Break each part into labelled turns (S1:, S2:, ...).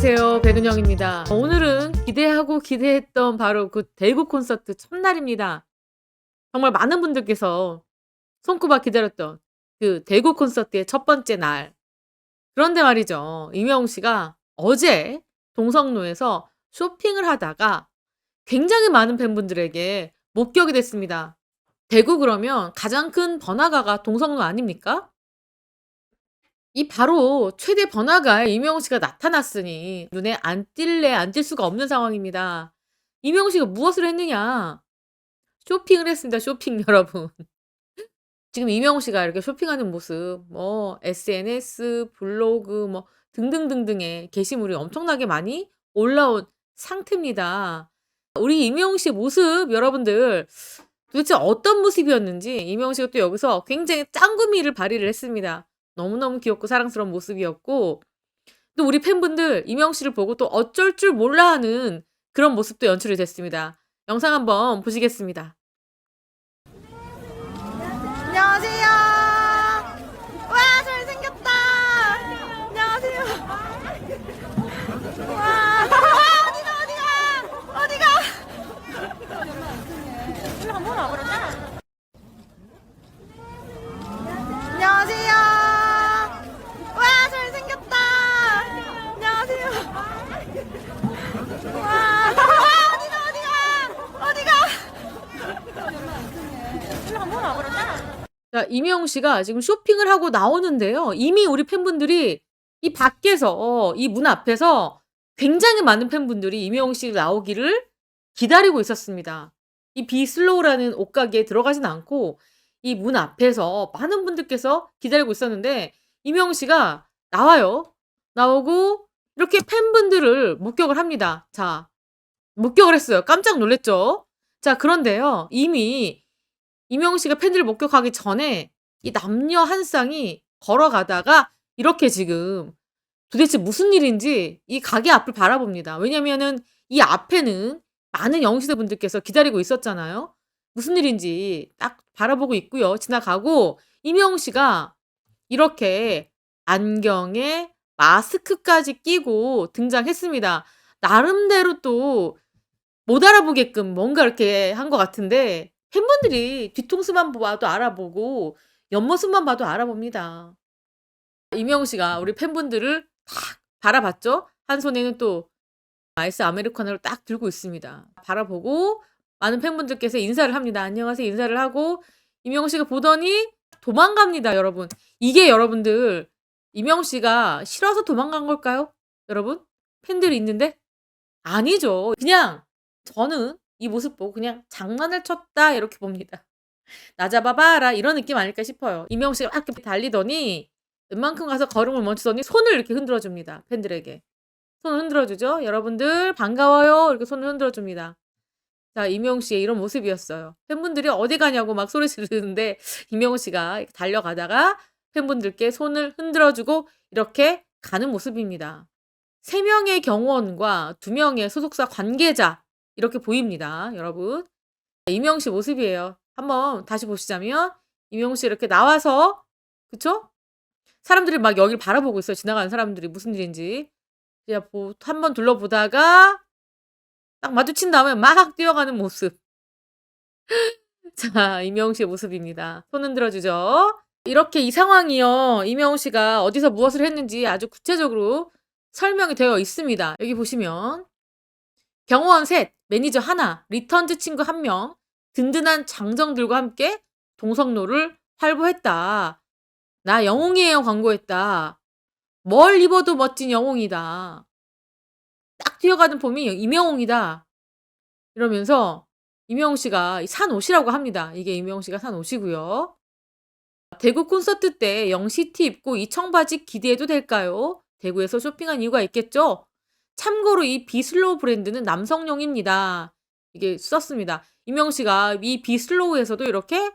S1: 안녕하세요. 백은영입니다. 오늘은 기대하고 기대했던 바로 그 대구 콘서트 첫날입니다. 정말 많은 분들께서 손꼽아 기다렸던 그 대구 콘서트의 첫 번째 날. 그런데 말이죠. 이명웅 씨가 어제 동성로에서 쇼핑을 하다가 굉장히 많은 팬분들에게 목격이 됐습니다. 대구 그러면 가장 큰 번화가가 동성로 아닙니까? 이 바로 최대 번화가에 이명웅 씨가 나타났으니 눈에 안 띌래 안 띌 수가 없는 상황입니다. 이명웅 씨가 무엇을 했느냐? 쇼핑을 했습니다. 쇼핑 여러분. 지금 이명웅 씨가 이렇게 쇼핑하는 모습, 뭐 SNS, 블로그 뭐 등등등등의 게시물이 엄청나게 많이 올라온 상태입니다. 우리 이명웅 씨의 모습 여러분들 도대체 어떤 모습이었는지 이명웅 씨가 또 여기서 굉장히 짱구미를 발휘를 했습니다. 너무너무 귀엽고 사랑스러운 모습이었고 또 우리 팬분들 이명웅 씨를 보고 또 어쩔 줄 몰라 하는 그런 모습도 연출이 됐습니다. 영상 한번 보시겠습니다.
S2: 안녕하세요. 와 잘생겼다. 안녕하세요. 와 어디가 어디가 어디가. 일로 한번 와보자. 안녕하세요. 와 잘생겼다. 안녕하세요. 와 어디가 어디가 어디가. 일로 한번 와보자.
S1: 자, 이명웅 씨가 지금 쇼핑을 하고 나오는데요. 이미 우리 팬분들이 이 밖에서 이 문 앞에서 굉장히 많은 팬분들이 이명웅 씨 나오기를 기다리고 있었습니다. 이 비슬로우라는 옷가게에 들어가진 않고 이 문 앞에서 많은 분들께서 기다리고 있었는데 이명웅 씨가 나와요. 나오고 이렇게 팬분들을 목격을 합니다. 자, 목격을 했어요. 깜짝 놀랐죠? 자, 그런데요. 이미 이명웅 씨가 팬들을 목격하기 전에 이 남녀 한 쌍이 걸어가다가 이렇게 지금 도대체 무슨 일인지 이 가게 앞을 바라봅니다. 왜냐면은 이 앞에는 많은 영웅시대 분들께서 기다리고 있었잖아요. 무슨 일인지 딱 바라보고 있고요. 지나가고 이명웅 씨가 이렇게 안경에 마스크까지 끼고 등장했습니다. 나름대로 또 못 알아보게끔 뭔가 이렇게 한 것 같은데 팬분들이 뒤통수만 봐도 알아보고 옆모습만 봐도 알아봅니다. 이명웅 씨가 우리 팬분들을 딱 바라봤죠. 한 손에는 또 아이스 아메리카노를 딱 들고 있습니다. 바라보고 많은 팬분들께서 인사를 합니다. 안녕하세요 인사를 하고 이명웅 씨가 보더니 도망갑니다, 여러분. 이게 여러분들 이명웅 씨가 싫어서 도망간 걸까요? 여러분? 팬들이 있는데 아니죠. 그냥 저는 이 모습 보고 그냥 장난을 쳤다 이렇게 봅니다. 나 잡아 봐라 이런 느낌 아닐까 싶어요. 이명웅 씨가 막 이렇게 달리더니 웬만큼 가서 걸음을 멈추더니 손을 이렇게 흔들어 줍니다. 팬들에게. 손을 흔들어 주죠. 여러분들 반가워요. 이렇게 손을 흔들어 줍니다. 자, 이명웅 씨의 이런 모습이었어요. 팬분들이 어디 가냐고 막 소리 지르는데 이명웅 씨가 이렇게 달려가다가 팬분들께 손을 흔들어 주고 이렇게 가는 모습입니다. 세 명의 경호원과 두 명의 소속사 관계자 이렇게 보입니다. 여러분. 이명웅 씨 모습이에요. 한번 다시 보시자면 이명웅 씨 이렇게 나와서 그쵸? 사람들이 막 여기를 바라보고 있어요. 지나가는 사람들이 무슨 일인지. 한번 둘러보다가 딱 마주친 다음에 막 뛰어가는 모습. 자, 이명웅 씨의 모습입니다. 손 흔들어 주죠. 이렇게 이 상황이요. 이명웅 씨가 어디서 무엇을 했는지 아주 구체적으로 설명이 되어 있습니다. 여기 보시면 경호원 셋, 매니저 하나, 리턴즈 친구 한 명, 든든한 장정들과 함께 동성로를 활보했다. 나 영웅이에요 광고했다. 뭘 입어도 멋진 영웅이다. 딱 뛰어가는 폼이 이명웅이다. 이러면서 이명웅 씨가 산 옷이라고 합니다. 이게 이명웅 씨가 산 옷이고요. 대구 콘서트 때 영시티 입고 이 청바지 기대해도 될까요? 대구에서 쇼핑한 이유가 있겠죠? 참고로 이 비슬로우 브랜드는 남성용입니다. 이게 썼습니다. 이명웅 씨가 이 비슬로우에서도 이렇게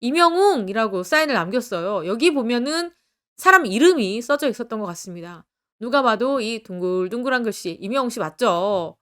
S1: 이명웅이라고 사인을 남겼어요. 여기 보면은 사람 이름이 써져 있었던 것 같습니다. 누가 봐도 이 둥글둥글한 글씨 이명웅 씨 맞죠?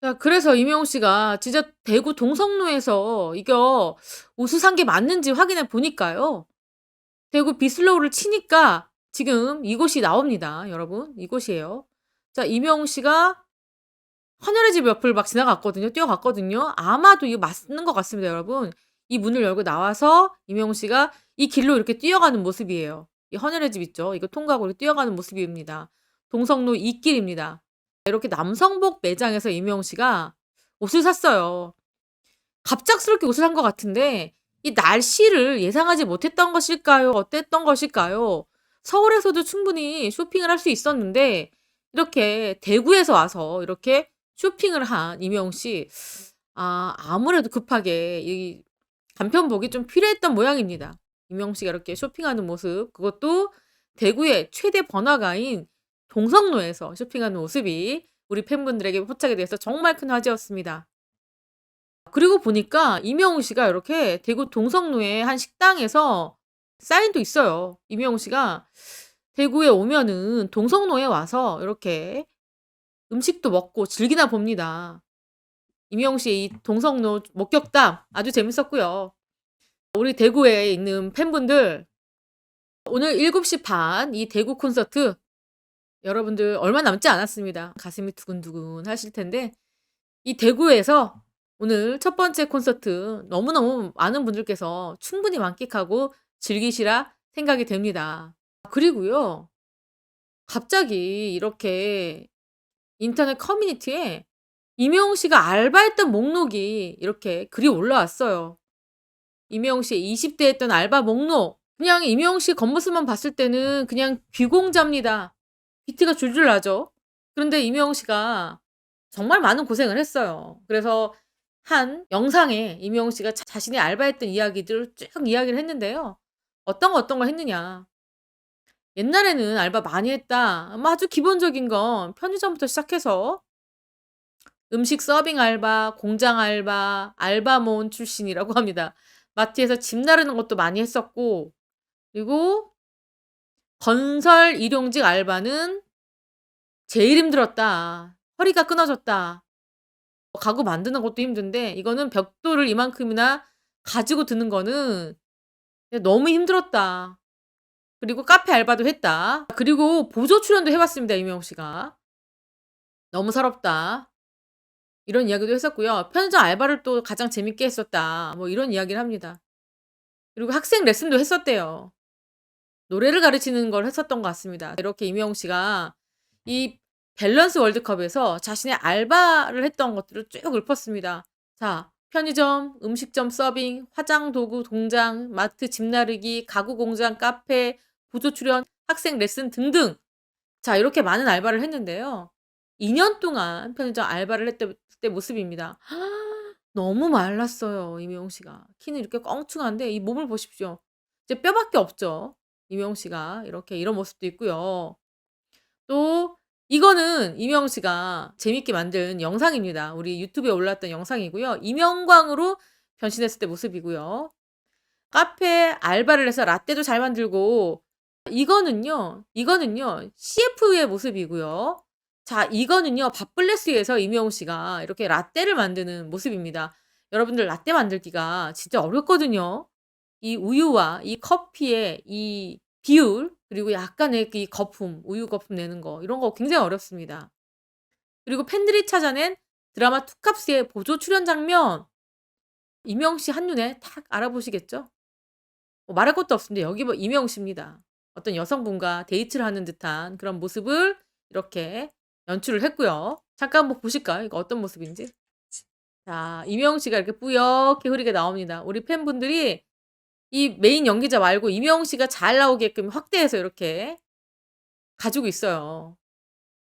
S1: 자, 그래서 이명웅 씨가 진짜 대구 동성로에서 이거 옷을 산게 맞는지 확인해 보니까요. 대구 비슬로우를 치니까 지금 이곳이 나옵니다. 여러분, 이곳이에요. 자, 이명웅 씨가 헌혈의 집 옆을 막 지나갔거든요. 뛰어갔거든요. 아마도 이거 맞는 것 같습니다, 여러분. 이 문을 열고 나와서 이명웅 씨가 이 길로 이렇게 뛰어가는 모습이에요. 이 헌혈의 집 있죠? 이거 통과하고 뛰어가는 모습입니다. 동성로 이 길입니다. 이렇게 남성복 매장에서 이명웅 씨가 옷을 샀어요. 갑작스럽게 옷을 산 것 같은데 이 날씨를 예상하지 못했던 것일까요? 어땠던 것일까요? 서울에서도 충분히 쇼핑을 할 수 있었는데 이렇게 대구에서 와서 이렇게 쇼핑을 한 이명웅 씨, 아, 아무래도 급하게 이 간편복이 좀 필요했던 모양입니다. 이명웅 씨가 이렇게 쇼핑하는 모습, 그것도 대구의 최대 번화가인 동성로에서 쇼핑하는 모습이 우리 팬분들에게 포착이 돼서 정말 큰 화제였습니다. 그리고 보니까 이명웅 씨가 이렇게 대구 동성로의 한 식당에서 사인도 있어요. 이명웅 씨가 대구에 오면은 동성로에 와서 이렇게 음식도 먹고 즐기나 봅니다. 이명웅 씨의 이 동성로 목격담 아주 재밌었고요. 우리 대구에 있는 팬분들 오늘 7시 반 이 대구 콘서트 여러분들 얼마 남지 않았습니다. 가슴이 두근두근 하실 텐데 이 대구에서 오늘 첫 번째 콘서트 너무너무 많은 분들께서 충분히 만끽하고 즐기시라 생각이 됩니다. 그리고요. 갑자기 이렇게 인터넷 커뮤니티에 이명웅 씨가 알바했던 목록이 이렇게 글이 올라왔어요. 이명웅 씨 20 대 했던 알바 목록. 그냥 이명웅 씨 겉모습만 봤을 때는 그냥 귀공자입니다. 비트가 줄줄 나죠. 그런데 이명웅 씨가 정말 많은 고생을 했어요. 그래서 한 영상에 이명웅 씨가 자- 자신이 알바했던 이야기들을 쭉 이야기를 했는데요. 어떤 거 어떤 걸 했느냐. 옛날에는 알바 많이 했다. 뭐 아주 기본적인 건 편의점부터 시작해서 음식 서빙 알바, 공장 알바, 알바몬 출신이라고 합니다. 마트에서 짐 나르는 것도 많이 했었고, 그리고 건설 일용직 알바는 제일 힘들었다. 허리가 끊어졌다. 가구 만드는 것도 힘든데, 이거는 벽돌을 이만큼이나 가지고 드는 거는 너무 힘들었다. 그리고 카페 알바도 했다. 그리고 보조 출연도 해봤습니다, 이명웅 씨가. 너무 서럽다. 이런 이야기도 했었고요. 편의점 알바를 또 가장 재밌게 했었다. 뭐 이런 이야기를 합니다. 그리고 학생 레슨도 했었대요. 노래를 가르치는 걸 했었던 것 같습니다. 이렇게 이명웅 씨가 이 밸런스 월드컵에서 자신의 알바를 했던 것들을 쭉 읊었습니다. 자, 편의점, 음식점 서빙, 화장 도구 동장, 마트 집 나르기, 가구 공장, 카페, 보조 출연, 학생 레슨 등등. 자, 이렇게 많은 알바를 했는데요. 2년 동안 편의점 알바를 했을 때 모습입니다. 너무 말랐어요, 이명웅 씨가. 키는 이렇게 껑충한데 이 몸을 보십시오. 이제 뼈밖에 없죠. 이명웅 씨가 이렇게 이런 모습도 있고요. 또 이거는 이명웅 씨가 재밌게 만든 영상입니다. 우리 유튜브에 올랐던 영상이고요. 이명광으로 변신했을 때 모습이고요. 카페 알바를 해서 라떼도 잘 만들고 이거는요. 이거는요. CF의 모습이고요. 자, 이거는요. 밥블레스에서 이명웅 씨가 이렇게 라떼를 만드는 모습입니다. 여러분들 라떼 만들기가 진짜 어렵거든요. 이 우유와 이 커피의 이 비율 그리고 약간의 이 거품, 우유 거품 내는 거 이런 거 굉장히 어렵습니다. 그리고 팬들이 찾아낸 드라마 투캅스의 보조 출연 장면 이명웅 씨 한눈에 탁 알아보시겠죠? 뭐 말할 것도 없습니다. 여기 뭐 이명웅 씨입니다. 어떤 여성분과 데이트를 하는 듯한 그런 모습을 이렇게 연출을 했고요. 잠깐 한번 보실까요? 이거 어떤 모습인지. 자, 이명웅 씨가 이렇게 뿌옇게 흐리게 나옵니다. 우리 팬분들이 이 메인 연기자 말고 이명웅 씨가 잘 나오게끔 확대해서 이렇게 가지고 있어요.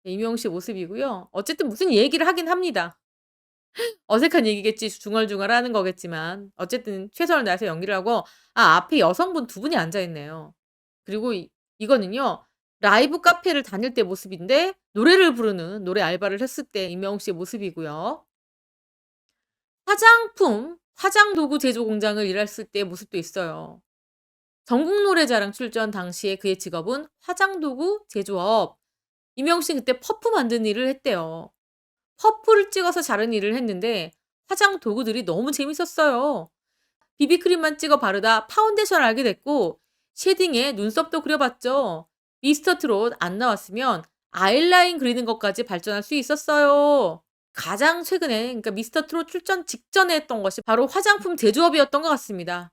S1: 네, 이명웅 씨 모습이고요. 어쨌든 무슨 얘기를 하긴 합니다. 어색한 얘기겠지. 중얼중얼 하는 거겠지만 어쨌든 최선을 다해서 연기를 하고 아 앞에 여성분 두 분이 앉아 있네요. 그리고 이 이거는요. 라이브 카페를 다닐 때 모습인데 노래를 부르는 노래 알바를 했을 때 이명웅 씨의 모습이고요. 화장품, 화장 도구 제조 공장을 일했을 때의 모습도 있어요. 전국 노래자랑 출전 당시에 그의 직업은 화장 도구 제조업. 이명웅 씨는 그때 퍼프 만드는 일을 했대요. 퍼프를 찍어서 자른 일을 했는데 화장 도구들이 너무 재밌었어요. 비비크림만 찍어 바르다 파운데이션을 알게 됐고 쉐딩에 눈썹도 그려봤죠. 미스터 트롯 안 나왔으면 아이라인 그리는 것까지 발전할 수 있었어요. 가장 최근에 그러니까 미스터 트롯 출전 직전에 했던 것이 바로 화장품 제조업이었던 것 같습니다.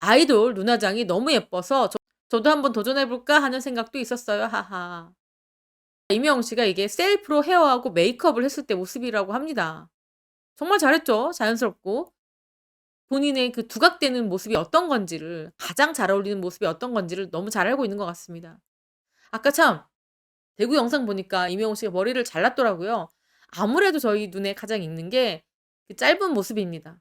S1: 아이돌 눈화장이 너무 예뻐서 저, 저도 한번 도전해 볼까 하는 생각도 있었어요. 하하. 이명웅 씨가 이게 셀프로 헤어하고 메이크업을 했을 때 모습이라고 합니다. 정말 잘했죠. 자연스럽고. 본인의 그 두각되는 모습이 어떤 건지를 가장 잘 어울리는 모습이 어떤 건지를 너무 잘 알고 있는 것 같습니다. 아까 참 대구 영상 보니까 이명웅 씨가 머리를 잘랐더라고요. 아무래도 저희 눈에 가장 익는 게그 짧은 모습입니다.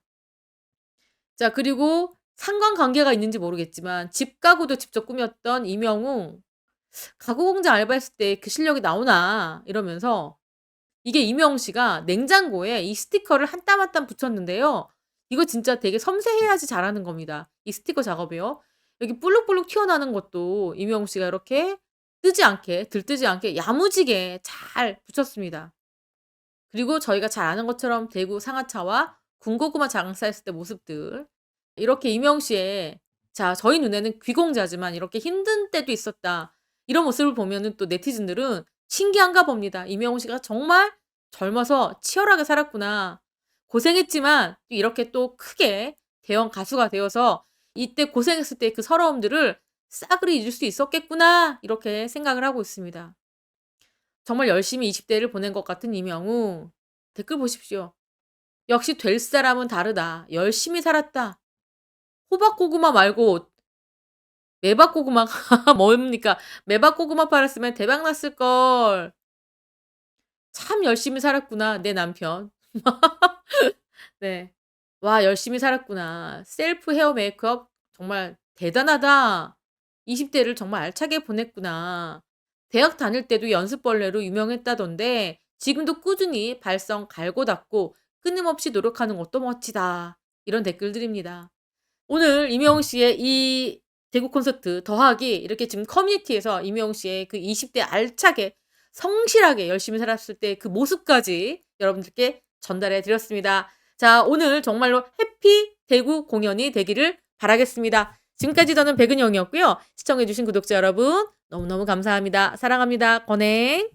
S1: 자, 그리고 상관관계가 있는지 모르겠지만 집 가구도 직접 꾸몄던 이명웅 가구 공장 알바했을 때 그 실력이 나오나 이러면서 이게 이명웅 씨가 냉장고에 이 스티커를 한 땀 한 땀 붙였는데요. 이거 진짜 되게 섬세해야지 잘하는 겁니다. 이 스티커 작업이요. 여기 볼록볼록 튀어나오는 것도 이명웅 씨가 이렇게 뜨지 않게 들뜨지 않게 야무지게 잘 붙였습니다. 그리고 저희가 잘 아는 것처럼 대구 상하차와 군고구마 장사했을 때 모습들 이렇게 이명웅 씨의 자 저희 눈에는 귀공자지만 이렇게 힘든 때도 있었다. 이런 모습을 보면은 또 네티즌들은 신기한가 봅니다. 이명웅 씨가 정말 젊어서 치열하게 살았구나. 고생했지만 또 이렇게 또 크게 대형 가수가 되어서 이때 고생했을 때 그 서러움들을 싸그리 잊을 수 있었겠구나. 이렇게 생각을 하고 있습니다. 정말 열심히 20대를 보낸 것 같은 이명웅. 댓글 보십시오. 역시 될 사람은 다르다. 열심히 살았다. 호박고구마 말고 매박고구마가 뭡니까? 매박고구마 팔았으면 대박 났을 걸. 참 열심히 살았구나, 내 남편. 네. 와, 열심히 살았구나. 셀프 헤어 메이크업 정말 대단하다. 20대를 정말 알차게 보냈구나. 대학 다닐 때도 연습벌레로 유명했다던데 지금도 꾸준히 발성 갈고 닦고 끊임없이 노력하는 것도 멋지다. 이런 댓글들입니다. 오늘 이명웅 씨의 이 대구 콘서트 더하기 이렇게 지금 커뮤니티에서 이명웅 씨의 그 20대 알차게 성실하게 열심히 살았을 때 그 모습까지 여러분들께 전달해 드렸습니다. 자, 오늘 정말로 해피 대구 공연이 되기를 바라겠습니다. 지금까지 저는 백은영이었고요. 시청해주신 구독자 여러분, 너무너무 감사합니다. 사랑합니다. 권행.